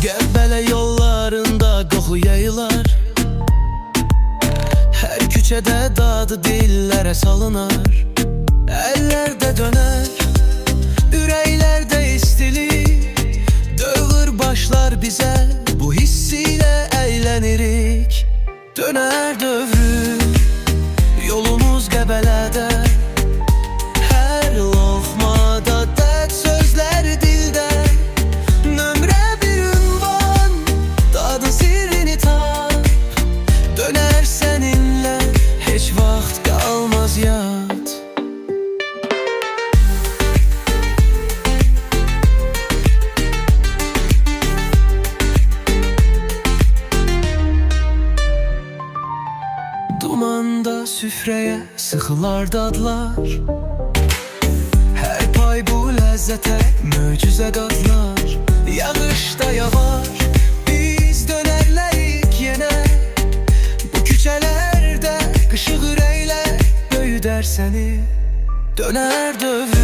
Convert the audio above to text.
Gəbələ yollarında qoxu yayılar. Hər küçədə dadı dillərə salınar Əllərdə dönər, ürəklərdə istilik Dövr başlar bizə, bu hissiyle eğlenirik. Döner dövr Dumanda süfreye sıxılar dadlar. Her pay bu lezzete möcüze dadlar. Yağışda yağar biz dönerlerik yine. Bu küçelerde kışık yüreğle böyüder seni. Döner dövür